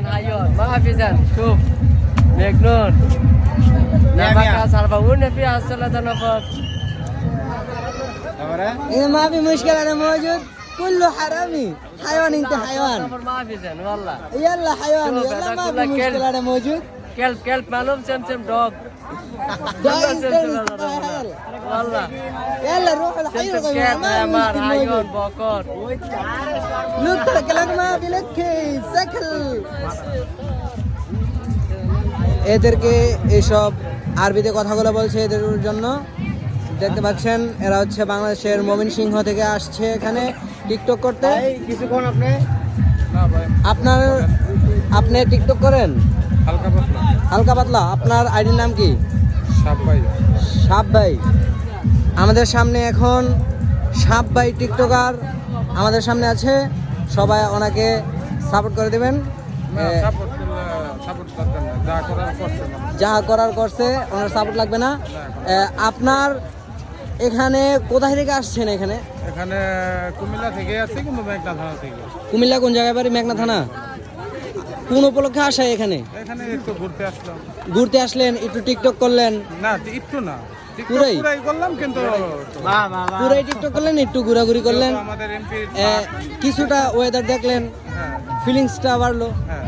Hayon, hayon. Maafin dyan. Shuf. Megnun. Napakasarap. Una fi as-salatan afat. তারপরে إذا ما في مشكلة أنا موجود كله حرامي حيوان أنت حيوان Sabar maafin dyan. Wallah. يلا حيوان شوف، يلا هذا ما في كله كلب. مشكلة أنا موجود Kelp, kelp. Malum sem sem dog. ده Sem أنت sem تستاهل Wallah. يلا روح Sem الحي sem kelp, ما في lemar, مشكلة hayon, موجود bokor. لك ترك لك ما في لك سكل এদেরকে এইসব আরবিতে কথাগুলো বলছে এদের জন্য দেখতে পাচ্ছেন এরা হচ্ছে বাংলাদেশের মমিন সিংহ থেকে আসছে এখানে টিকটক করতে এই কিছুক্ষণ আপনি না ভাই আপনার আপনি টিকটক করেন হালকা পাতলা। হালকা পাতলা। আপনার আইডির নাম কি? সাপ ভাই সাপ ভাই আমাদের সামনে এখন সাপ ভাই টিকটকার আমাদের সামনে আছে। সবাই ওনাকে সাপোর্ট করে দেবেন। যা করার করছে ওনার সাপোর্ট লাগবে না। আপনার এখানে কোথায় থেকে আসছেন এখানে? এখানে কুমিল্লা থেকে কিন্তু মেঘনা থানা থেকে। কুমিল্লা কোন জায়গায় বাড়ি? মেঘনা থানা? কোন উপলক্ষে আসা এখানে? এখানে একটু ঘুরতে আসলাম। ঘুরতে আসলেন একটু টিকটক করলেন? না একটু না। টিকটক পুরাই? পুরাই করলাম কিন্তু টিকটক করলেন একটু ঘোরাঘুরি করলেন? কিছুটা ওয়েদার দেখলেন হ্যাঁ। ফিলিংসটা বাড়লো। হ্যাঁ।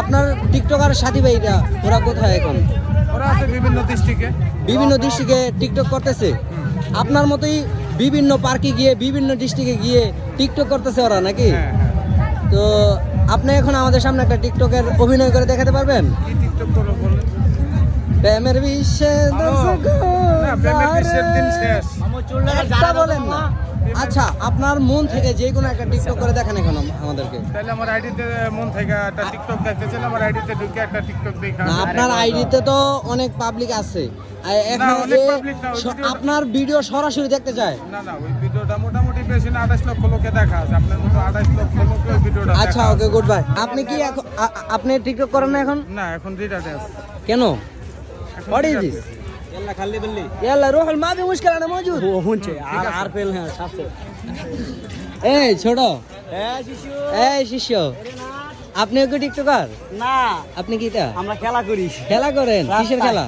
আপনার টিকটকার সাথী ভাইরা ওরা কোথায় এখন? ওরা আছে বিভিন্ন ডিস্ট্রিক্টে বিভিন্ন ডিস্ট্রিক্টে টিকটক করতেছে। আপনার মতোই বিভিন্ন পার্কে গিয়ে বিভিন্ন ডিস্ট্রিক্টে গিয়ে টিকটক করতেছে ওরা নাকি? হ্যাঁ হ্যাঁ। তো আপনি এখন আমাদের সামনে একটা টিকটকের অভিনয় করে দেখাতে পারবেন? কি টিকটক করব বললেন প্রেমের বিশ্বে দর্শক প্রেমের বিশ্বের দিন শেষ। একটা বলেন না। আচ্ছা আপনার মন থেকে যে কোনো একটা টিকটক করে দেখেন এখন আমাদেরকে। তাহলে আমার আইডিতে মন থেকে একটা টিকটক দেখতেছিলাম আমার আইডিতে ঢুকে একটা টিকটক দেখা। না আপনার আইডিতে তো অনেক পাবলিক আছে। আপনার ভিডিও সরাসরি দেখতে চায়? না না ওই ভিডিওটা মোটামুটি বেশি না আঠাশ লক্ষ লোকে দেখা আছে। আপনার মতো আঠাশ লক্ষ লোকে ওই ভিডিওটা আচ্ছা ওকে গুড বাই আপনি কি এখন আপনি টিকটক করেন না এখন? না এখন রিটার্ডে আছে। কেন? What is this. يلا خلي باللي يلا روح ما في مشكلة أنا موجود هو هونش عارف لها شافت এই ছোট ايش شو এই শিষ্য আপনিও কি টিকটকার না আপনি কিটা আমরা খেলা করি খেলা করেন কিসের রাস্তায়। খেলা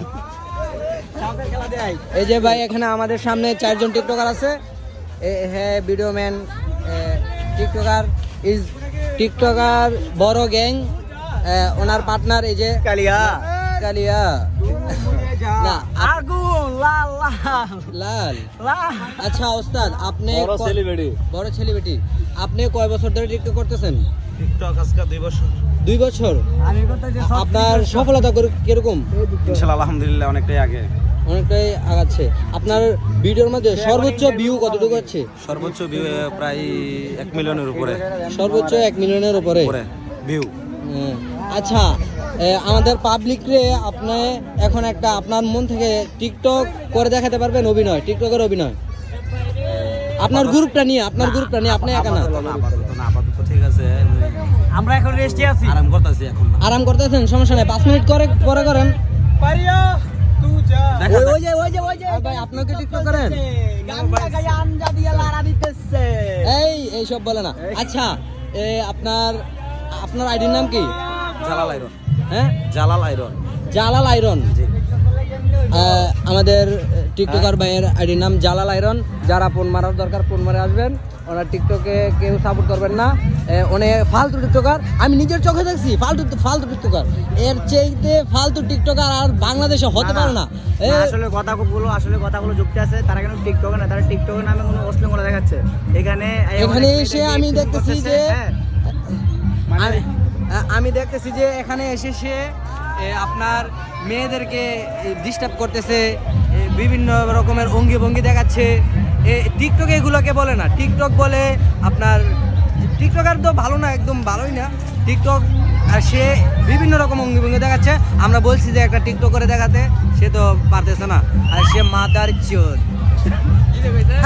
সাপের খেলা দেয় এই যে ভাই এখানে আমাদের সামনে চারজন টিকটকার আছে এ- হ্যাঁ video man tiktoker is tiktoker বড় গ্যাং ওনার পার্টনার এই যে কালিয়া কালিয়া না আগুন লাল লাল। লাল। লাল। আচ্ছা ওস্তাদ আপনি বড় সেলিব্রিটি আপনি কয় বছর ধরে টিকটক করতেছেন? টিকটক আজকে দুই বছর। দুই আপনার সফলতা করে- কীরকম? ইনশাআল্লাহ আলহামদুলিল্লাহ অনেকটাই আগে। অনেকটাই আগাচ্ছে। আপনার ভিডিওর মধ্যে সর্বোচ্চ ভিউ কতটুকু হচ্ছে সর্বোচ্চ ভিউ প্রায় এক মিলিয়নের উপরে। সর্বোচ্চ এক মিলিয়নের উপরে? ভিউ হ্যাঁ। আচ্ছা আমাদের পাবলিকরে আপনি এখন একটা আপনার মন থেকে টিকটক করে দেখাতে পারবেন অভিনয় টিকটকের অভিনয়। আপনার গ্রুপটা নিয়ে আপনার গ্রুপটা নিয়ে আপনি একা না? আপাতত ঠিক আছে আমরা এখন রেস্টে আছি। আরাম করতেছি এখন। আরাম করতেছেন সমস্যা নেই পাঁচ মিনিট করে পরে করেন। পারিয়া তুই যা। ওই ওই যে ওই যে ওই যে ভাই আপনি টিকটক করেন? এই এই সব বলে না। আচ্ছা এ, আপনার আপনার আইডির নাম কি? জালাল আইরন হ্যাঁ? জালাল আইরন জালাল আহ, আমাদের টিকটকার ভাইয়ের আইডির নাম জালাল আইরন যারা ফোন মারার দরকার ফোন মারে আসবেন। ওনার টিকটকে কেউ সাপোর্ট করবেন না। অনেক ফালতু টিকটকার আমি নিজের চোখে দেখছি ফালতু ফালতু টিকটকার এর চেয়ে ফালতু টিকটকার আর বাংলাদেশে হতে পারে না। আসলে কথাগুলো আসলে কথাগুলো যুক্তি আছে। তারা কেন টিকটকে না তারা টিকটকের নামে কোনো অশ্লীলতা দেখাচ্ছে। এখানে এখানে এসে আমি দেখতেছি যে হ্যাঁ, আমি দেখতেছি যে এখানে এসে সে আপনার মেয়েদেরকে ডিস্টার্ব করতেছে বিভিন্ন রকমের অঙ্গি ভঙ্গি দেখাচ্ছে। এ, টিকটক এগুলোকে বলে না। টিকটক বলে আপনার টিকটক আর তো ভালো না একদম ভালোই না। টিকটক আর সে বিভিন্ন রকম অঙ্গি ভঙ্গি দেখাচ্ছে। আমরা বলছি যে একটা টিকটক করে দেখাতে সে তো পারতেছে না। আর সে মাদার চোদ